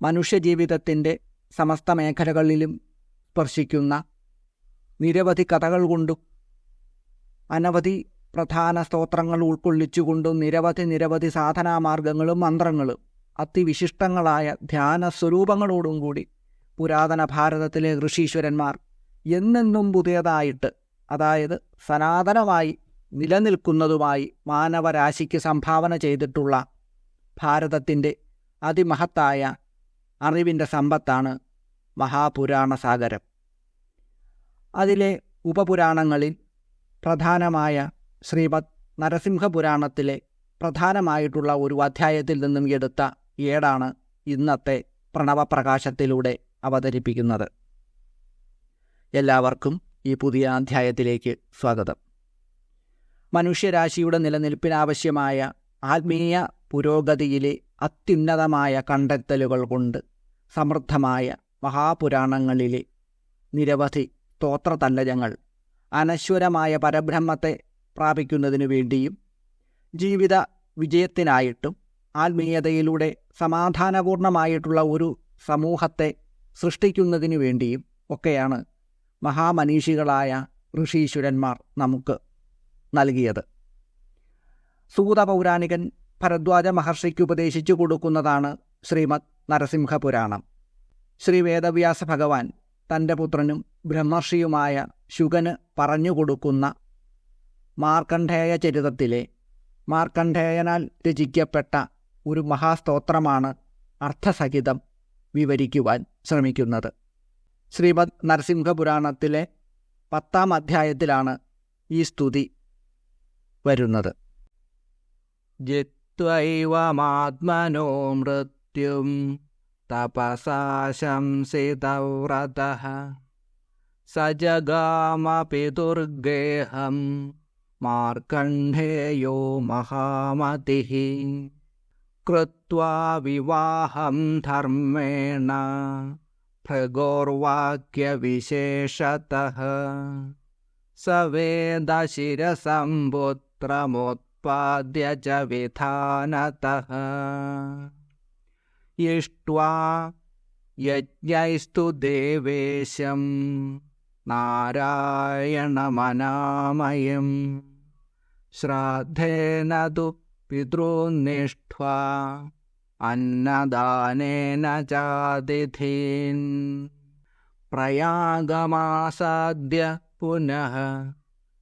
മനുഷ്യജീവിതത്തിന്റെ സമസ്ത മേഖലകളിലും സ്പർശിക്കുന്ന നിരവധി കഥകൾ കൊണ്ടും അനവധി പ്രധാന സ്തോത്രങ്ങൾ ഉൾക്കൊള്ളിച്ചുകൊണ്ടും നിരവധി നിരവധി സാധനാമാർഗങ്ങളും മന്ത്രങ്ങളും അതിവിശിഷ്ടങ്ങളായ ധ്യാന സ്വരൂപങ്ങളോടും കൂടി പുരാതന ഭാരതത്തിലെ ഋഷീശ്വരന്മാർ എന്നെന്നും പുതിയതായിട്ട് അതായത് സനാതനമായി നിലനിൽക്കുന്നതുമായി മാനവരാശിക്ക് സംഭാവന ചെയ്തിട്ടുള്ള ഭാരതത്തിന്റെ അതിമഹത്തായ അറിവിന്റെ സമ്പത്താണ് മഹാപുരാണ സാഗരം. അതിലെ ഉപപുരാണങ്ങളിൽ പ്രധാനമായ ശ്രീമദ് നരസിംഹപുരാണത്തിലെ പ്രധാനമായിട്ടുള്ള ഒരു അധ്യായത്തിൽ നിന്നും എടുത്ത ഏടാണ് ഇന്നത്തെ പ്രണവപ്രകാശത്തിലൂടെ അവതരിപ്പിക്കുന്നത്. എല്ലാവർക്കും ഈ പുതിയ അധ്യായത്തിലേക്ക് സ്വാഗതം. മനുഷ്യരാശിയുടെ നിലനിൽപ്പിനാവശ്യമായ ആത്മീയ പുരോഗതിയിലെ അത്യുന്നതമായ കണ്ടെത്തലുകൾ കൊണ്ട് സമൃദ്ധമായ മഹാപുരാണങ്ങളിലെ നിരവധി സ്തോത്രതല്ലജങ്ങൾ അനശ്വരമായ പരബ്രഹ്മത്തെ പ്രാപിക്കുന്നതിനു വേണ്ടിയും ജീവിത വിജയത്തിനായിട്ടും ആത്മീയതയിലൂടെ സമാധാനപൂർണമായിട്ടുള്ള ഒരു സമൂഹത്തെ സൃഷ്ടിക്കുന്നതിനു വേണ്ടിയും ഒക്കെയാണ് മഹാമനീഷികളായ ഋഷീശ്വരന്മാർ നമുക്ക് നൽകിയത്. സൂത പൗരാണികൻ ഭരദ്വാജ മഹർഷിക്ക് ഉപദേശിച്ചു കൊടുക്കുന്നതാണ് ശ്രീമദ് നരസിംഹപുരാണം. ശ്രീ വേദവ്യാസ ഭഗവാൻ തന്റെ പുത്രനും ബ്രഹ്മർഷിയുമായ ശുഗന് പറഞ്ഞുകൊടുക്കുന്ന മാർക്കണ്ഠേയ ചരിതത്തിലെ മാർക്കണ്ഠേയനാൽ രചിക്കപ്പെട്ട ഒരു മഹാസ്തോത്രമാണ് അർത്ഥസഹിതം വിവരിക്കുവാൻ ശ്രമിക്കുന്നത്. ശ്രീമദ് നരസിംഹപുരാണത്തിലെ പത്താം അധ്യായത്തിലാണ് ഈ സ്തുതി വരുന്നത്. त्वैवमात्मनो मृत्युं तपसा शंसितव्रतः स जगामपि दुर्गेहं मार्कण्डेयो महामतिः। कृत्वा विवाहं धर्मेण भृगोर्वाक्यविशेषतः। स वेदशिरसं पुत्रमुत्पाद्य च विधानतः इष्ट्वा यज्ञैस्तु देवेशं नारायणमनामयं। श्राद्धेन तु पितॄन्निष्ट्वा अन्नदानेन चातिथीन् प्रयागमासाद्य पुनः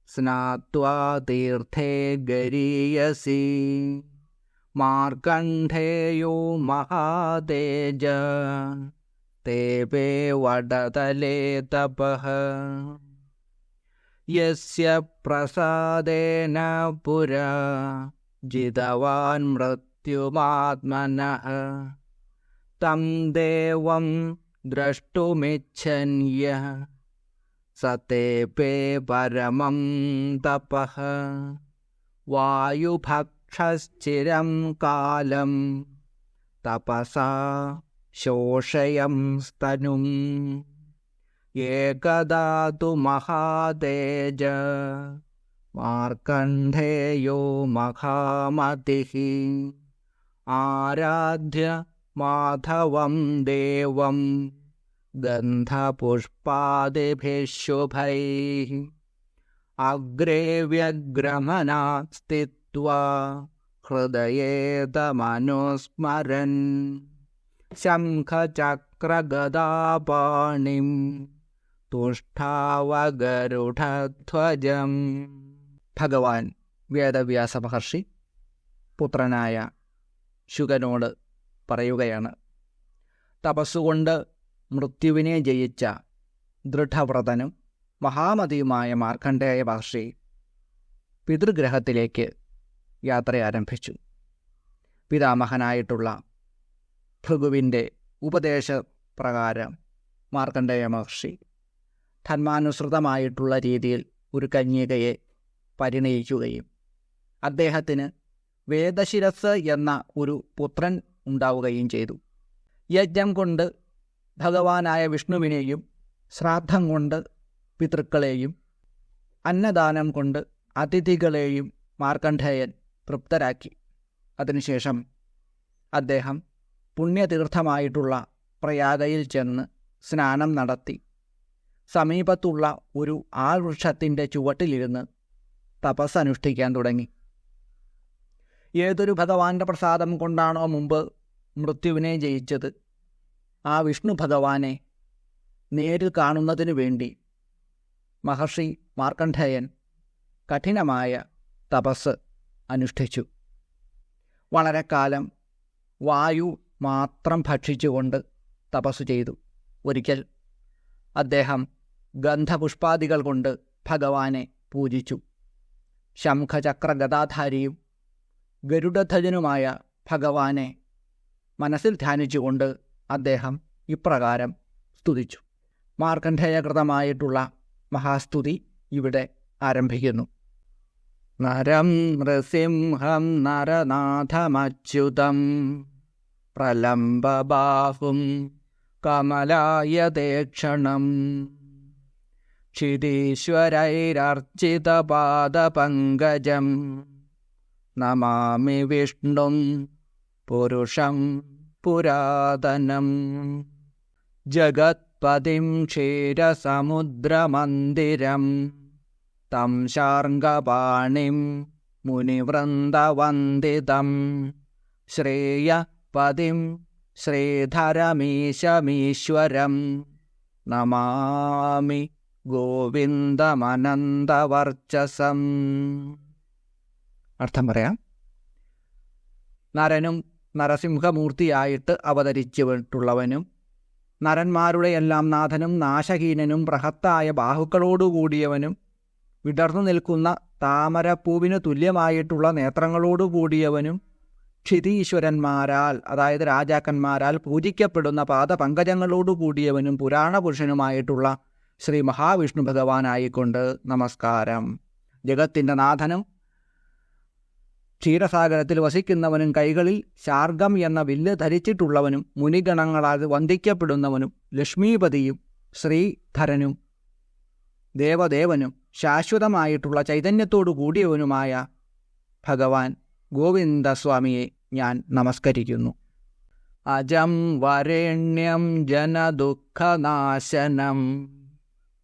स्नात्वा तीर्थे गरीयसि मार्कण्ठेयो महातेज तेपे वडतले तपः। यस्य प्रसादेन पुरा, जितवान् मृत्युमात्मनः। तं देवं द्रष्टुमिच्छन्यः। स तेपे परमं तपः। वायुभक्षश्चिरं कालं तपसा शोषयं स्तनुम् एकदा तु महातेज मार्कण्डेयो महामतिः। आराध्य माधवं देवं गन्धपुष्पादिभिः शुभैः अग्रे व्यग्रमणा स्थित्वा हृदये तमनुस्मरन् शङ्खचक्रगदापाणिं തുഷ്ടാവഗരുഡധ്വജം ഭഗവാൻ വേദവ്യാസ മഹർഷി പുത്രനായ ശുഗനോട് പറയുകയാണ് തപസ്സുകൊണ്ട് മൃത്യുവിനെ ജയിച്ച ദൃഢവ്രതനും മഹാമതിയുമായ മാർക്കണ്ഡേയ മഹർഷി പിതൃഗ്രഹത്തിലേക്ക് യാത്ര ആരംഭിച്ചു. പിതാമഹനായിട്ടുള്ള ഭൃഗുവിന്റെ ഉപദേശപ്രകാരം മാർക്കണ്ഡേയ മഹർഷി ധന്മാനുസൃതമായിട്ടുള്ള രീതിയിൽ ഒരു കന്യകയെ പരിണയിക്കുകയും അദ്ദേഹത്തിന് വേദശിരസ് എന്ന ഒരു പുത്രൻ ഉണ്ടാവുകയും ചെയ്തു. യജ്ഞം കൊണ്ട് ഭഗവാനായ വിഷ്ണുവിനെയും ശ്രാദ്ധം കൊണ്ട് പിതൃക്കളെയും അന്നദാനം കൊണ്ട് അതിഥികളെയും മാർക്കണ്ഠേയൻ തൃപ്തരാക്കി. അതിനുശേഷം അദ്ദേഹം പുണ്യതീർത്ഥമായിട്ടുള്ള പ്രയാഗയിൽ ചെന്ന് സ്നാനം നടത്തി. സമീപത്തുള്ള ഒരു ആൾവൃക്ഷത്തിന്റെ ചുവട്ടിലിരുന്ന് തപസ് അനുഷ്ഠിക്കാൻ തുടങ്ങി. ഏതൊരു ഭഗവാന്റെ പ്രസാദം കൊണ്ടാണോ മുമ്പ് മൃത്യുവിനെ ജയിച്ചത്? ആ വിഷ്ണു ഭഗവാനെ നേരിൽ കാണുന്നതിനു വേണ്ടി. മഹർഷി മാർക്കണ്ഠേയൻ കഠിനമായ തപസ് അനുഷ്ഠിച്ചു. വളരെ കാലം വായു മാത്രം ഭക്ഷിച്ചുകൊണ്ട് തപസ് ചെയ്തു. ഒരിക്കൽ അദ്ദേഹം ഗന്ധപുഷ്പാദികൾ കൊണ്ട് ഭഗവാനെ പൂജിച്ചു. ശംഖചക്ര ഗതാധാരിയും ഗരുഡധ്വജനുമായ ഭഗവാനെ മനസ്സിൽ ധ്യാനിച്ചുകൊണ്ട് അദ്ദേഹം ഇപ്രകാരം സ്തുതിച്ചു. മാർക്കണ്ഠേയകൃതമായിട്ടുള്ള മഹാസ്തുതി ഇവിടെ ആരംഭിക്കുന്നു. നരം നൃസിംഹം നരനാഥമച്യുതം പ്രലംബബാഹും കമലായതേക്ഷണം. ക്ഷിതീശ്വരൈരർച്ചിതപാദപങ്കജം നമാമി വിഷ്ണും പുരുഷം പുരാതനം. ജഗത്പതിം ക്ഷീരസമുദ്രമന്ദിരം. തം ശാർഗപാണിം മുനിവൃന്ദവന്ദിതം. ശ്രേയപതിം ശ്രീധരമീശമീശ്വരം. നമാമി ഗോവിന്ദമനന്തവർച്ചസം. അർത്ഥം പറയാം. നരനും നരസിംഹമൂർത്തിയായിട്ട് അവതരിച്ചിട്ടുള്ളവനും നരന്മാരുടെ എല്ലാം നാഥനും നാശഹീനനും ബൃഹത്തായ ബാഹുക്കളോടുകൂടിയവനും വിടർന്നു നിൽക്കുന്ന താമരപ്പൂവിന് തുല്യമായിട്ടുള്ള നേത്രങ്ങളോടുകൂടിയവനും ക്ഷിതീശ്വരന്മാരാൽ അതായത് രാജാക്കന്മാരാൽ പൂജിക്കപ്പെടുന്ന പാദപങ്കജങ്ങളോടുകൂടിയവനും പുരാണപുരുഷനുമായിട്ടുള്ള ശ്രീ മഹാവിഷ്ണു ഭഗവാനായിക്കൊണ്ട് നമസ്കാരം. ജഗത്തിന്റെ നാഥനും ക്ഷീരസാഗരത്തിൽ വസിക്കുന്നവനും കൈകളിൽ ശാർഗം എന്ന വില്ല് ധരിച്ചിട്ടുള്ളവനും മുനിഗണങ്ങളാൽ വന്ദിക്കപ്പെടുന്നവനും ലക്ഷ്മീപതിയും ശ്രീധരനും ദേവദേവനും ശാശ്വതമായിട്ടുള്ള ചൈതന്യത്തോടു കൂടിയവനുമായ ഭഗവാൻ ഗോവിന്ദസ്വാമിയെ ഞാൻ നമസ്കരിക്കുന്നു. അജം വരേണ്യം ജനദുഃഖനാശനം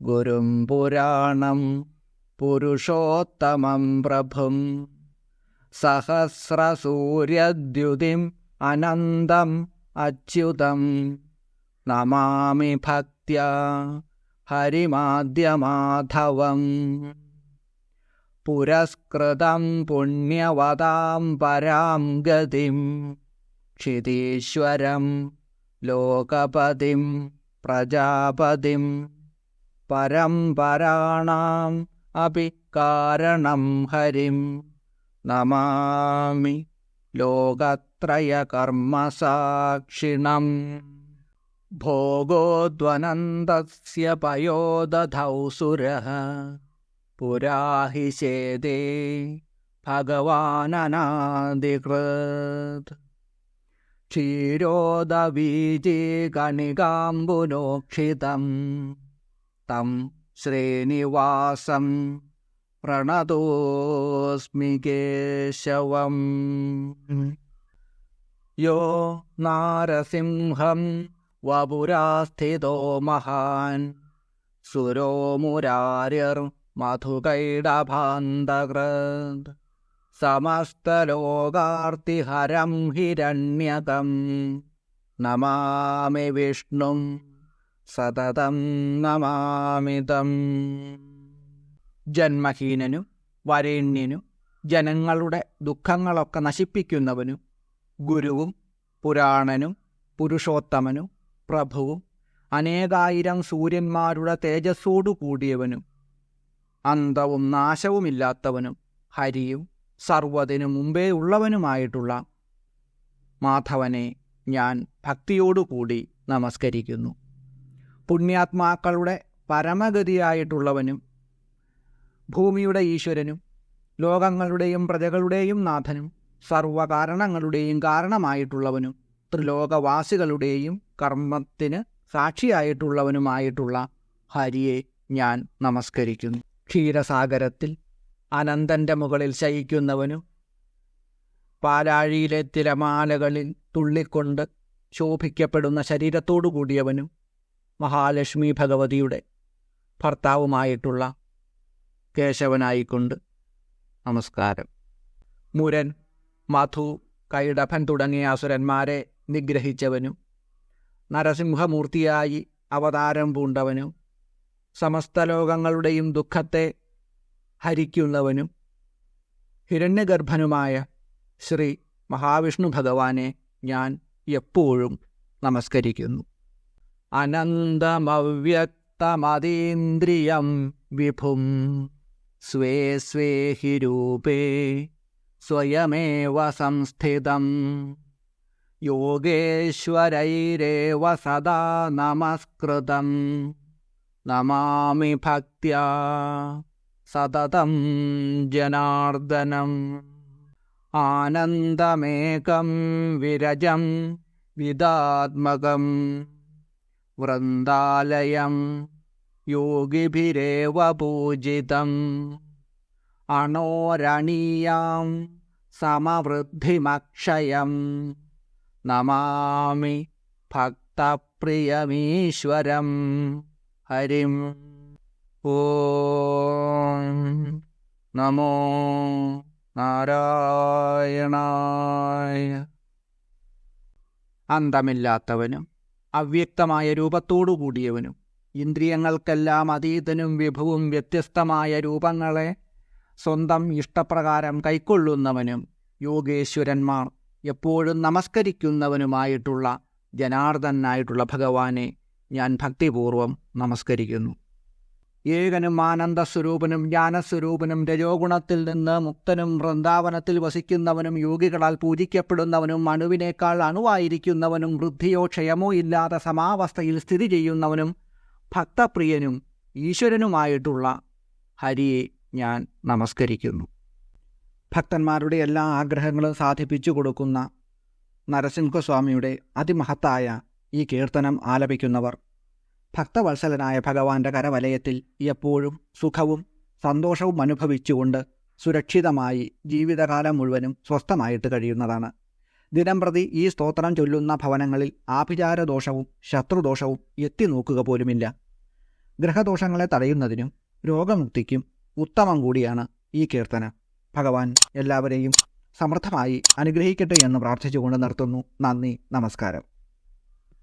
ഗുരും പുരാണം പുരുഷോത്തമം പ്രഭും സഹസ്രസൂര്യദ്യുതിം അനന്തം അച്യുതം. നമാമി ഭക്യ ഹരിമാദ്യമാധവം. പുരസ്കൃതം പുണ്യവതാം പരാം ഗതിം. ക്ഷിതീശ്വരം ലോകപതിം പ്രജാപതിം. പരംപരാണാം അപി കാരണം ഹരിം. നമാമി ലോകത്രയകർമ്മസാക്ഷിണം ഭോഗോദ്വനന്തസ്യ പയോദധൗ സുരः പുരാ हि शेदे भगवाननादिकृत् क्षीरोदवीजीगणिकाम्बुनोक्षितं तं श्रीनिवासं പ്രണതോസ്മി കേശവം. യോ നാരസിംഹം വപുരാസ്ഥിതോ മഹാൻ. സുരോ മുരാര്യർ മധുകൈഡഭാന്തകൃത് സമസ്തലോകാർത്തിഹരം ഹിരണ്യകം. നമാമി വിഷ്ണും സതതം നമാമിതം. ജന്മഹീനനും വരേണ്യനും ജനങ്ങളുടെ ദുഃഖങ്ങളൊക്കെ നശിപ്പിക്കുന്നവനും ഗുരുവും പുരാണനും പുരുഷോത്തമനും പ്രഭുവും അനേകായിരം സൂര്യന്മാരുടെ തേജസ്സോടു കൂടിയവനും അന്തവും നാശവുമില്ലാത്തവനും ഹരിയും സർവതിനു മുമ്പേ ഉള്ളവനുമായിട്ടുള്ള മാധവനെ ഞാൻ ഭക്തിയോടുകൂടി നമസ്കരിക്കുന്നു. പുണ്യാത്മാക്കളുടെ പരമഗതിയായിട്ടുള്ളവനും ഭൂമിയുടെ ഈശ്വരനും ലോകങ്ങളുടെയും പ്രജകളുടെയും നാഥനും സർവകാരണങ്ങളുടെയും കാരണമായിട്ടുള്ളവനും ത്രിലോകവാസികളുടെയും കർമ്മത്തിന് സാക്ഷിയായിട്ടുള്ളവനുമായിട്ടുള്ള ഹരിയെ ഞാൻ നമസ്കരിക്കുന്നു. ക്ഷീരസാഗരത്തിൽ അനന്തന്റെ മുകളിൽ ശയിക്കുന്നവനും പാലാഴിയിലെ തിരമാലകളിൽ തുള്ളിക്കൊണ്ട് ശോഭിക്കപ്പെടുന്ന ശരീരത്തോടു കൂടിയവനും മഹാലക്ഷ്മി ഭഗവതിയുടെ ഭർത്താവുമായിട്ടുള്ള കേശവനായിക്കൊണ്ട് നമസ്കാരം. മുരൻ മധു കൈടഭൻ തുടങ്ങിയ അസുരന്മാരെ നിഗ്രഹിച്ചവനും നരസിംഹമൂർത്തിയായി അവതാരം പൂണ്ടവനും സമസ്ത ലോകങ്ങളുടെയും ദുഃഖത്തെ ഹരിക്കുന്നവനും ഹിരണ്യഗർഭനുമായ ശ്രീ മഹാവിഷ്ണു ഭഗവാനെ ഞാൻ എപ്പോഴും നമസ്കരിക്കുന്നു. അനന്തമവ്യക്തമതീന്ദ്രിയം വിഭും സ്വേ സ്വേ ഹി രൂപേ സ്വയമേവ സംസ്ഥിതം. യോഗേശ്വരൈരേവ സദാ നമസ്കൃതം. നമാമി ഭക്ത്യാ സതതം ജനാർദ്ദനം. ആനന്ദമേകം വിരജം വിദാത്മകം. വൃന്ദാലയം യോഗിഭിരേവ പൂജിതം അണോരണീയാം സമവൃദ്ധിമക്ഷയം. നമാമി ഭക്തപ്രിയമീശ്വരം. ഹരിം ഓം നമോ നാരായണായ. അന്തമില്ലാത്തവനും അവ്യക്തമായ രൂപത്തോടു കൂടിയവനും ഇന്ദ്രിയങ്ങൾക്കെല്ലാം അതീതനും വിഭവും വ്യത്യസ്തമായ രൂപങ്ങളെ സ്വന്തം ഇഷ്ടപ്രകാരം കൈക്കൊള്ളുന്നവനും യോഗേശ്വരന്മാർ എപ്പോഴും നമസ്കരിക്കുന്നവനുമായിട്ടുള്ള ജനാർദ്ദനായിട്ടുള്ള ഭഗവാനെ ഞാൻ ഭക്തിപൂർവം നമസ്കരിക്കുന്നു. ഏകനും ആനന്ദസ്വരൂപനും ജ്ഞാനസ്വരൂപനും രജോഗുണത്തിൽ നിന്ന് മുക്തനും വൃന്ദാവനത്തിൽ വസിക്കുന്നവനും യോഗികളാൽ പൂജിക്കപ്പെടുന്നവനും അണുവിനേക്കാൾ അണുവായിരിക്കുന്നവനും വൃദ്ധിയോ ക്ഷയമോ ഇല്ലാതെ സമാവസ്ഥയിൽ സ്ഥിതി ചെയ്യുന്നവനും ഭക്തപ്രിയനും ഈശ്വരനുമായിട്ടുള്ള ഹരിയെ ഞാൻ നമസ്കരിക്കുന്നു. ഭക്തന്മാരുടെ എല്ലാ ആഗ്രഹങ്ങളും സാധിപ്പിച്ചു കൊടുക്കുന്ന നരസിംഹസ്വാമിയുടെ അതിമഹത്തായ ഈ കീർത്തനം ആലപിക്കുന്നവർ ഭക്തവത്സലനായ ഭഗവാന്റെ കരവലയത്തിൽ എപ്പോഴും സുഖവും സന്തോഷവും അനുഭവിച്ചുകൊണ്ട് സുരക്ഷിതമായി ജീവിതകാലം മുഴുവനും സ്വസ്ഥമായിട്ട് കഴിയുന്നതാണ്. ദിനംപ്രതി ഈ സ്തോത്രം ചൊല്ലുന്ന ഭവനങ്ങളിൽ ആഭിചാരദോഷവും ശത്രുദോഷവും എത്തി നോക്കുക പോലുമില്ല. ഗ്രഹദോഷങ്ങളെ തടയുന്നതിനും രോഗമുക്തിക്കും ഉത്തമം കൂടിയാണ് ഈ കീർത്തനം. ഭഗവാൻ എല്ലാവരെയും സമൃദ്ധമായി അനുഗ്രഹിക്കട്ടെ എന്ന് പ്രാർത്ഥിച്ചുകൊണ്ട് നിർത്തുന്നു. നന്ദി നമസ്കാരം.